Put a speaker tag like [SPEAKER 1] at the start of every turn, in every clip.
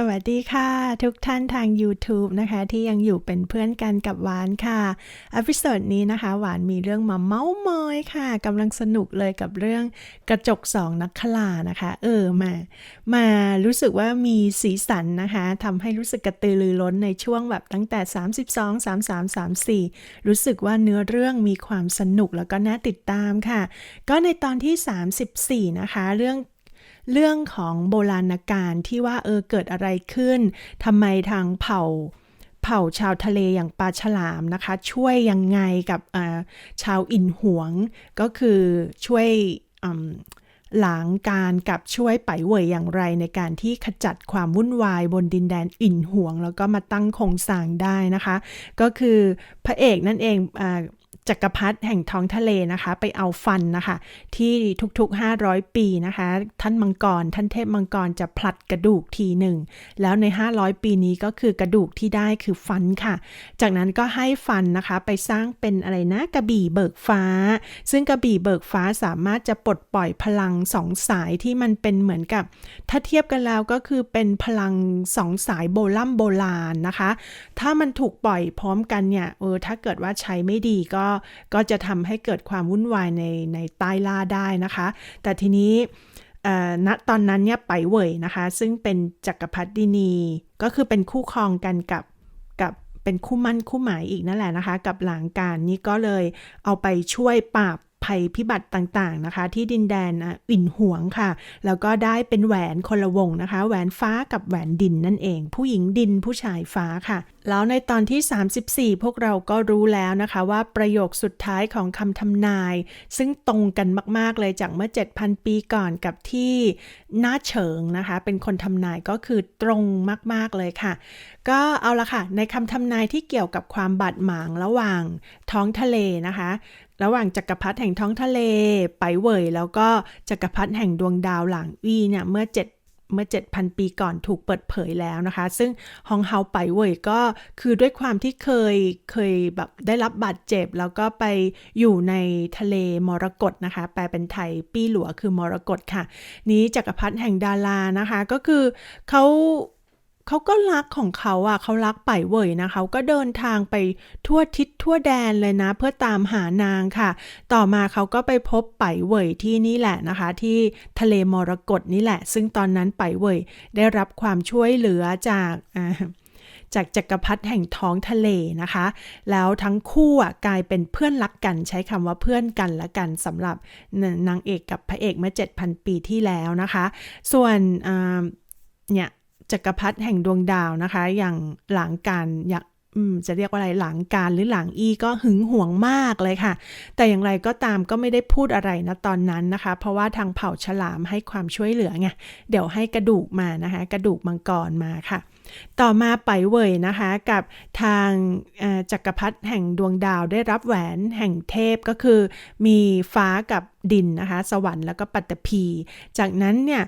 [SPEAKER 1] สวัสดีค่ะ ทุกท่านทาง YouTube นะคะ ที่ยังอยู่เป็นเพื่อนกันกับหวานค่ะอพิโซดนี้นะคะ หวานมีเรื่องมาเมาส์มอยค่ะกำลังสนุกเลยกับเรื่องกระจกสองนักขลานะคะ เออมามารู้สึกว่ามีสีสันนะคะทำให้รู้สึกกระตือรือร้นในช่วงแบบตั้งแต่ 32 33 34 รู้สึกว่าเนื้อเรื่องมีความสนุกแล้วก็น่าติดตามค่ะ ก็ในตอนที่ 34 นะคะ เรื่อง เรื่องของโบราณการที่ว่าเออเกิดอะไรขึ้นทำไมทางเผ่าเผ่าชาวทะเลอย่างปลาฉลามนะคะ ช่วยยังไงกับชาวอินหวง ก็คือช่วยหลางการกับช่วยไปเหวยอย่างไรในการที่ขจัดความวุ่นวายบนดินแดนอินหวง แล้วก็มาตั้งโครงสร้างได้นะคะ ก็คือพระเอกนั่นเองอ จักรพรรดิแห่งท้องทะเลนะคะ ไปเอาฟันนะคะ ที่ทุกๆ 500 ปีนะคะ ท่านมังกร ท่านเทพมังกรจะผลัดกระดูกทีหนึ่ง แล้วใน 500 ปีนี้ก็คือกระดูกที่ได้คือฟันค่ะ จากนั้นก็ให้ฟันนะคะไปสร้างเป็นอะไรนะกระบี่เบิกฟ้า ซึ่งกระบี่เบิกฟ้าสามารถจะปลดปล่อยพลังสองสายที่มันเป็นเหมือนกับ ถ้าเทียบกันแล้วก็คือเป็นพลังสองสายโบราณโบราณนะคะ ถ้ามันถูกปล่อยพร้อมกันเนี่ยเออถ้าเกิดว่าใช้ไม่ดีก็ก็จะทำให้เกิดความวุ่นวายในในใต้ล่าได้นะคะ แต่ทีนี้ณตอนนั้นเนี่ยไปเหวยนะคะ ซึ่งเป็นจักรพรรดินี ก็คือเป็นคู่ครองกันกับกับเป็นคู่มั่นคู่หมายอีกนั่นแหละนะคะ กับหลางการนี้ก็เลยเอาไปช่วยปราบ ภัยพิบัติต่างๆนะคะ ที่ดินแดนอะอินหวงค่ะ แล้วก็ได้เป็นแหวนคนละวงนะคะ แหวนฟ้ากับแหวนดินนั่นเอง ผู้หญิงดินผู้ชายฟ้าค่ะ แล้วในตอนที่ 34 พวกเราก็รู้แล้วนะคะว่าประโยคสุดท้ายของคำทำนาย ซึ่งตรงกันมากๆเลยจากเมื่อ 7,000 ปีก่อนกับที่น้าเฉิงนะคะ เป็นคนทำนายก็คือตรงมากๆเลยค่ะ ก็เอาละค่ะ ในคำทำนายที่เกี่ยวกับความบาดหมางระหว่างท้องทะเลนะคะ ระหว่างจักรพรรดิแห่งท้องทะเล ไปเหวยแล้วก็จักรพรรดิแห่งดวงดาวหลางอี้เนี่ยเมื่อ7เมื่อ 7,000 ปีก่อนถูกเปิดเผยแล้วนะคะ ซึ่งฮองเฮาไปเหวยก็คือด้วยความที่เคยเคยแบบได้รับบาดเจ็บ แล้วก็ไปอยู่ในทะเลมรกตนะคะ แปลเป็นไทยปี้หลัวคือมรกตค่ะ นี้จักรพรรดิแห่งดารานะคะ ก็คือเขา เขาก็รักของเขาอะเขารักไปเหวยนะเขาก็เดินทางไปทั่วทิศทั่วแดนเลยนะ เพื่อตามหานางค่ะ ต่อมาเขาก็ไปพบไปเหวยที่นี่แหละนะคะ ที่ทะเลมรกตนี่แหละ ซึ่งตอนนั้นไปเหวยได้รับความช่วยเหลือจากจากจักรพรรดิแห่งท้องทะเลนะคะ แล้วทั้งคู่อะกลายเป็นเพื่อนรักกัน ใช้คำว่าเพื่อนกันละกันสำหรับนางเอกกับพระเอกเมื่อ 7,000 ปีที่แล้วนะคะ ส่วนเนี่ย จักรพรรดิแห่งดวงดาวนะคะ อย่างหลังการอย่างจะเรียกว่าอะไรหลังการหรือหลังอีก็หึงหวงมากเลยค่ะ แต่อย่างไรก็ตามก็ไม่ได้พูดอะไรนะตอนนั้นนะคะ เพราะว่าทางเผ่าฉลามให้ความช่วยเหลือไงเดี๋ยวให้กระดูกมานะคะ กระดูกมังกรมาค่ะ ต่อมาไปเวยนะคะกับทางจักรพรรดิแห่งดวงดาวได้รับแหวนแห่งเทพก็คือ มีฟ้ากับดินนะคะ สวรรค์แล้วก็ปัตตภีจากนั้นเนี่ย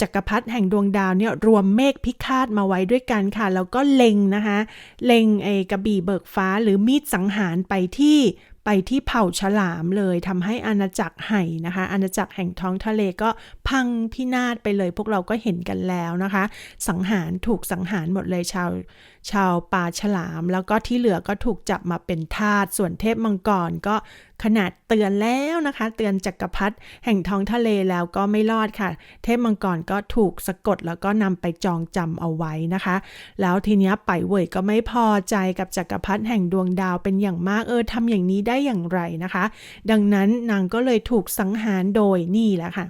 [SPEAKER 1] จักรพรรดิแห่งดวงดาวเนี่ยรวมเมฆพิฆาตมาไว้ด้วยกันค่ะ แล้วก็เล็งนะคะเล็งไอ้กระบี่เบิกฟ้าหรือมีดสังหารไปที่ไปที่เผ่าฉลามเลยทำให้อาณาจักรไห่นะคะ อาณาจักรแห่งท้องทะเลก็พังพินาศไปเลย พวกเราก็เห็นกันแล้วนะคะ สังหารถูกสังหารหมดเลยชาวชาวป่าฉลาม แล้วก็ที่เหลือก็ถูกจับมาเป็นทาสส่วนเทพมังกรก็ ขนาดเตือนแล้วนะคะ เตือนจักรพรรดิแห่งท้องทะเลแล้วก็ไม่รอดค่ะ เทพมังกรก็ถูกสะกดแล้วก็นำไปจองจำเอาไว้นะคะ แล้วทีนี้ไปเว่ยก็ไม่พอใจกับจักรพรรดิแห่งดวงดาวเป็นอย่างมากเออทำอย่างนี้ได้อย่างไรนะคะ ดังนั้นนางก็เลยถูกสังหารโดยนี่แหละค่ะ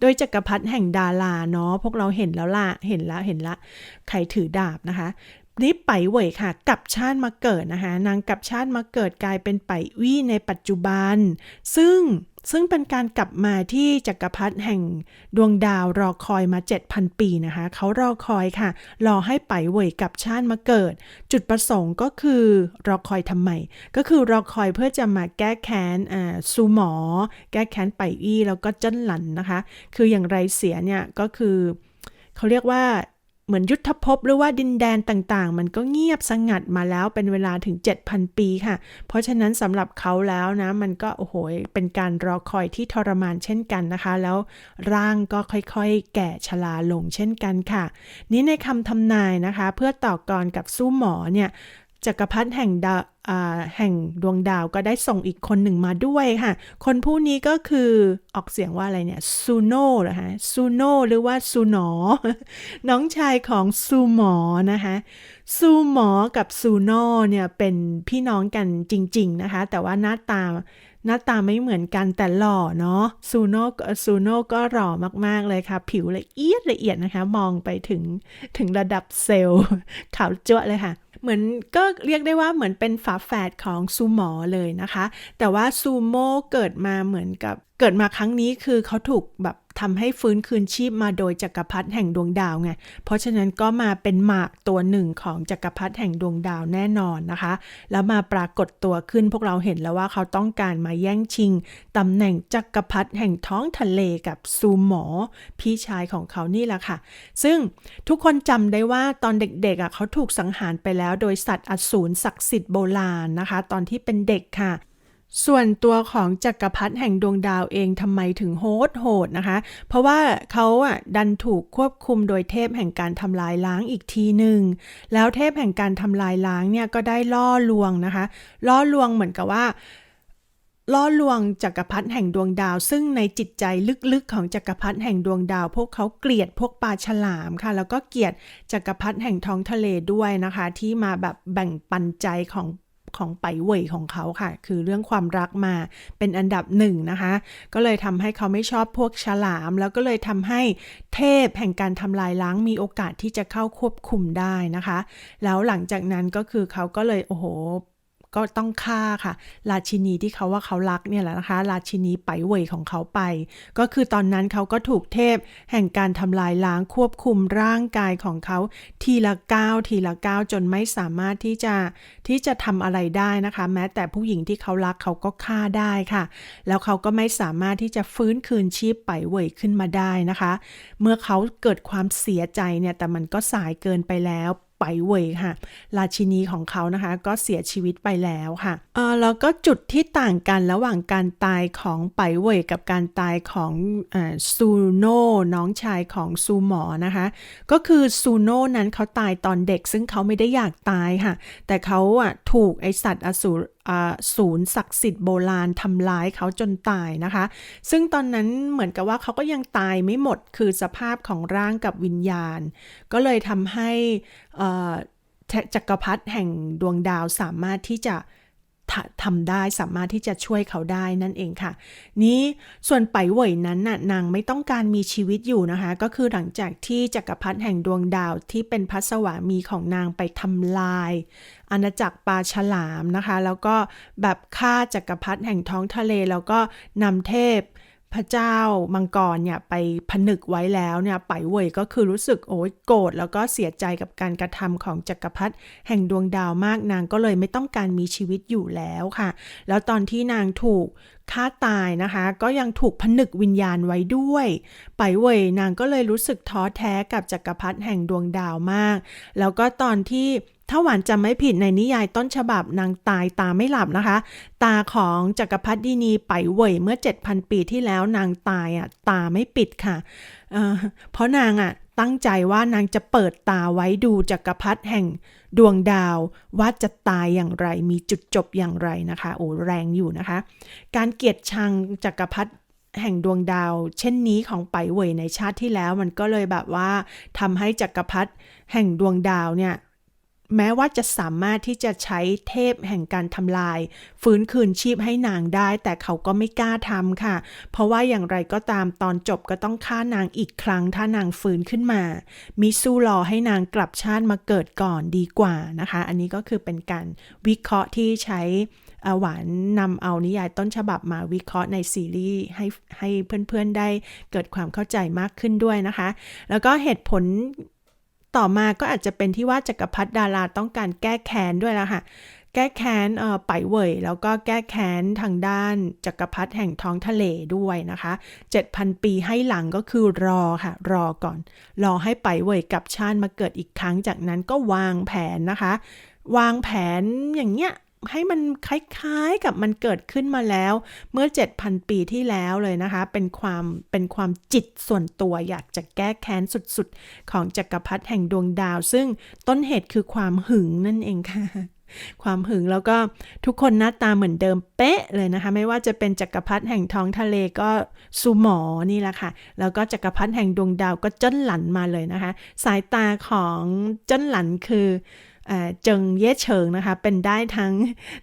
[SPEAKER 1] โดยจักรพรรดิแห่งดาราเนาะพวกเราเห็นแล้วล่ะเห็นแล้วเห็นละใครถือดาบนะคะ นี่ไปเหวยค่ะกลับชาติมาเกิดนะคะ นางกลับชาติมาเกิดกลายเป็นไปวี่ในปัจจุบัน ซึ่งซึ่งเป็นการกลับมาที่จักรพรรดิแห่งดวงดาวรอคอยมา 7,000 ปีนะคะ เขารอคอยค่ะ รอให้ไปเหวยกับชาติมาเกิด จุดประสงค์ก็คือรอคอยทำไม ก็คือรอคอยเพื่อจะมาแก้แค้นอ่าซูหมอ แก้แค้นไปอี้แล้วก็เจิ้นหลันนะคะ คืออย่างไรเสียเนี่ยก็คือ เขาเรียกว่า เหมือนยุทธภพหรือว่าดินแดนต่างๆ มันก็เงียบสงัดมาแล้วเป็นเวลาถึง 7,000 ปีค่ะ เพราะฉะนั้นสำหรับเขาแล้วนะ มันก็โอ้โหเป็นการรอคอยที่ทรมานเช่นกันนะคะ แล้วร่างก็ค่อยๆ แก่ชราลงเช่นกันค่ะ นี้ในคำทำนายนะคะ เพื่อต่อกรกับสู้หมอเนี่ย จักรพรรดิแห่งดาวอ่าแห่งดวงดาวก็ได้ส่งอีกคนหนึ่งมาด้วยค่ะ คนผู้นี้ก็คือออกเสียงว่าอะไรเนี่ยซูโน่เหรอฮะซูโน่หรือว่าซูหนอ น้องชายของซูหมอนะคะซูหมอกับซูโน่เนี่ยเป็นพี่น้องกันจริง ๆนะคะ แต่ว่าหน้าตาหน้าตาไม่เหมือนกันแต่หล่อเนาะซูโน่ซูโน่ก็หล่อมากๆเลยค่ะ ผิวละเอียดละเอียดนะคะ มองไปถึงถึงระดับเซลล์ขาวจ้วเลยค่ะ เหมือนก็เรียกได้ว่าเหมือนเป็นฝาแฝดของซูหมอเลยนะคะ แต่ว่าซูโม่เกิดมาเหมือนกับ เกิดมาครั้งนี้คือเขาถูกแบบทำให้ฟื้นคืนชีพมาโดยจักรพรรดิแห่งดวงดาวไง เพราะฉะนั้นก็มาเป็นหมากตัวหนึ่งของจักรพรรดิแห่งดวงดาวแน่นอนนะคะ แล้วมาปรากฏตัวขึ้นพวกเราเห็นแล้วว่าเขาต้องการมาแย่งชิงตำแหน่งจักรพรรดิแห่งท้องทะเลกับซูหมอ พี่ชายของเขานี่แหละค่ะ ซึ่งทุกคนจำได้ว่าตอนเด็กๆอะเขาถูกสังหารไปแล้ว โดยสัตว์อสูรศักดิ์สิทธิ์โบราณนะคะ ตอนที่เป็นเด็กค่ะ ส่วนตัวของจักรพรรดิแห่งดวงดาวเองทำไมถึงโหดโหดนะคะ เพราะว่าเขาอะดันถูกควบคุมโดยเทพแห่งการทำลายล้างอีกทีหนึ่ง แล้วเทพแห่งการทำลายล้างเนี่ยก็ได้ล่อลวงนะคะ ล่อลวงเหมือนกับว่า ล่อลวงจักรพรรดิแห่งดวงดาว ซึ่งในจิตใจลึกๆของจักรพรรดิแห่งดวงดาว พวกเขาเกลียดพวกปลาฉลามค่ะ แล้วก็เกลียดจักรพรรดิแห่งท้องทะเลด้วยนะคะ ที่มาแบบแบ่งปันใจของ ของไปเว่ยของเขาค่ะ คือเรื่องความรักมาเป็นอันดับหนึ่งนะคะ ก็เลยทำให้เขาไม่ชอบพวกฉลาม แล้วก็เลยทำให้เทพแห่งการทำลายล้างมีโอกาสที่จะเข้าควบคุมได้นะคะ แล้วหลังจากนั้นก็คือเขาก็เลยโอ้โห ก็ต้องฆ่าค่ะ ราชินีที่เขาว่าเขารักเนี่ยแหละนะคะ ราชินีไปเว่ยของเขาไป ก็คือตอนนั้นเขาก็ถูกเทพ แห่งการทำลายล้างควบคุมร่างกายของเขาทีละก้าวทีละก้าวจนไม่สามารถที่จะที่จะทำอะไรได้นะคะ แม้แต่ผู้หญิงที่เขารักเขาก็ฆ่าได้ค่ะ แล้วเขาก็ไม่สามารถที่จะฟื้นคืนชีพไปเว่ยขึ้นมาได้นะคะ เมื่อเขาเกิดความเสียใจเนี่ยแต่มันก็สายเกินไปแล้ว ไปเวยค่ะ ราชินีของเขานะคะก็เสียชีวิตไปแล้วค่ะเออแล้วก็จุดที่ต่างกันระหว่างการตายของไปเวยกับการตายของซูโน่น้องชายของซูหมอนะคะ ก็คือซูโน่นั้นเขาตายตอนเด็กซึ่งเขาไม่ได้อยากตายค่ะ แต่เขาอะถูกไอสัตว์อสูร ศูนย์ศักดิ์สิทธิ์โบราณทำร้ายเขาจนตายนะคะ ซึ่งตอนนั้นเหมือนกับว่าเขาก็ยังตายไม่หมดคือสภาพของร่างกับวิญญาณ ก็เลยทำให้จักรพรรดิแห่งดวงดาวสามารถที่จะ ทำได้สามารถที่จะช่วยเขาได้นั่นเองค่ะ นี้ส่วนไปเหวยนั้นน่ะนางไม่ต้องการมีชีวิตอยู่นะคะ ก็คือหลังจากที่จักรพรรดิแห่งดวงดาวที่เป็นพระสวามีของนางไปทำลาย อาณาจักรปลาฉลามนะคะ แล้วก็แบบฆ่าจักรพรรดิแห่งท้องทะเล แล้วก็นำเทพ พระเจ้ามังกรเนี่ยไปผนึกไว้แล้วเนี่ยไปเว่ยก็คือรู้สึกโอ้ยโกรธแล้วก็เสียใจกับการกระทำของจักรพรรดิแห่งดวงดาวมากนางก็เลยไม่ต้องการมีชีวิตอยู่แล้วค่ะ แล้วตอนที่นางถูกฆ่าตายนะคะ ก็ยังถูกผนึกวิญญาณไว้ด้วย ไปเว่ยนางก็เลยรู้สึกท้อแท้กับจักรพรรดิแห่งดวงดาวมาก แล้วก็ตอนที่ ถ้าหวานจำไม่ผิดในนิยายต้นฉบับนางตายตาไม่หลับนะคะ ตาของจักรพรรดินีไปเว่ยเมื่อ 7,000 ปีที่แล้วนางตายอะตาไม่ปิดค่ะเเพราะนางอะตั้งใจว่านางจะเปิดตาไว้ดูจักรพรรดิแห่งดวงดาวว่าจะตายอย่างไรมีจุดจบอย่างไรนะคะโอ้แรงอยู่นะคะ การเกลียดชังจักรพรรดิแห่งดวงดาว เช่นนี้ของไปเว่ยในชาติที่แล้วมันก็เลยแบบว่าทำให้จักรพรรดิแห่งดวงดาวเนี่ย แม้ว่าจะสามารถที่จะใช้เทพแห่งการทำลาย ฟื้นคืนชีพให้นางได้ แต่เขาก็ไม่กล้าทำค่ะ เพราะว่าอย่างไรก็ตามตอนจบก็ต้องฆ่านางอีกครั้ง ถ้านางฟื้นขึ้นมา มิสู้รอให้นางกลับชาติมาเกิดก่อนดีกว่านะคะ อันนี้ก็คือเป็นการวิเคราะห์ที่ใช้หวานนำเอานิยายต้นฉบับมาวิเคราะห์ในซีรีส์ให้ให้เพื่อนๆได้เกิดความเข้าใจมากขึ้นด้วยนะคะ แล้วก็เหตุผล ต่อมาก็อาจจะเป็นที่ว่าจักรพรรดิดาราต้องการแก้แค้นด้วยละค่ะ แก้แค้นเอ่อไปเหวยแล้วก็แก้แค้นทางด้านจักรพรรดิแห่งท้องทะเลด้วยนะคะ 7,000 ปีให้หลังก็คือรอค่ะ รอก่อน รอให้ไปเหวยกับชาติมาเกิดอีกครั้งจากนั้นก็วางแผนนะคะ วางแผนอย่างเงี้ย ให้มันคล้ายๆกับมันเกิดขึ้นมาแล้ว เมื่อ 7,000 ปีที่แล้วเลยนะคะ เป็นความเป็นความจิตส่วนตัวอยากจะแก้แค้นสุดๆ ของจักรพรรดิแห่งดวงดาว ซึ่งต้นเหตุคือความหึงนั่นเองค่ะ ความหึงแล้วก็ทุกคนหน้าตาเหมือนเดิมเป๊ะเลยนะคะ ไม่ว่าจะเป็นจักรพรรดิแห่งท้องทะเลก็ซูหมอนี่แหละค่ะ แล้วก็จักรพรรดิแห่งดวงดาวก็เจิ้นหลันมาเลยนะคะ สายตาของเจิ้นหลันคือ เจิงเย่เฉิงนะคะ เป็นได้ทั้ง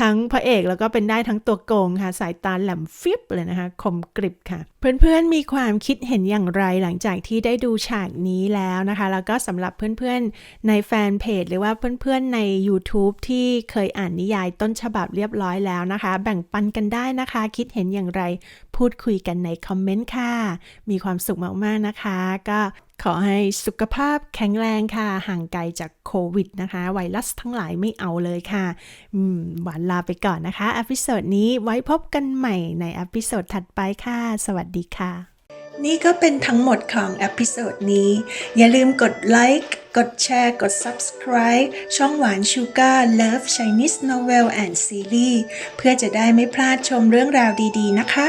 [SPEAKER 1] ทั้งพระเอกแล้วก็เป็นได้ทั้งตัวโกงค่ะ สายตาแหลมฟิบเลยนะคะ คมกริบค่ะ เพื่อนๆมีความคิดเห็นอย่างไรหลังจากที่ได้ดูฉากนี้แล้วนะคะ แล้วก็สำหรับเพื่อนๆในแฟนเพจหรือว่าเพื่อนๆใน YouTube ที่เคยอ่านนิยายต้นฉบับเรียบร้อยแล้วนะคะ แบ่งปันกันได้นะคะ คิดเห็นอย่างไร พูดคุยกันในคอมเมนต์ค่ะ มีความสุขมากๆนะคะ ก็ ขอให้สุขภาพแข็งแรงค่ะ ห่างไกลจากโควิดนะคะ ไวรัสทั้งหลายไม่เอาเลยค่ะหวานลาไปก่อนนะคะอพิโซดนี้ไว้พบกันใหม่ในอพิโซดถัดไปค่ะ สวัสดีค่ะ นี่ก็เป็นทั้งหมดของอพิโซดนี้ อย่าลืมกดไลค์กดแชร์ กด Subscribe ช่องหวานชูการ์ Love Chinese Novel and Series เพื่อจะได้ไม่พลาดชมเรื่องราวดี ๆ นะคะ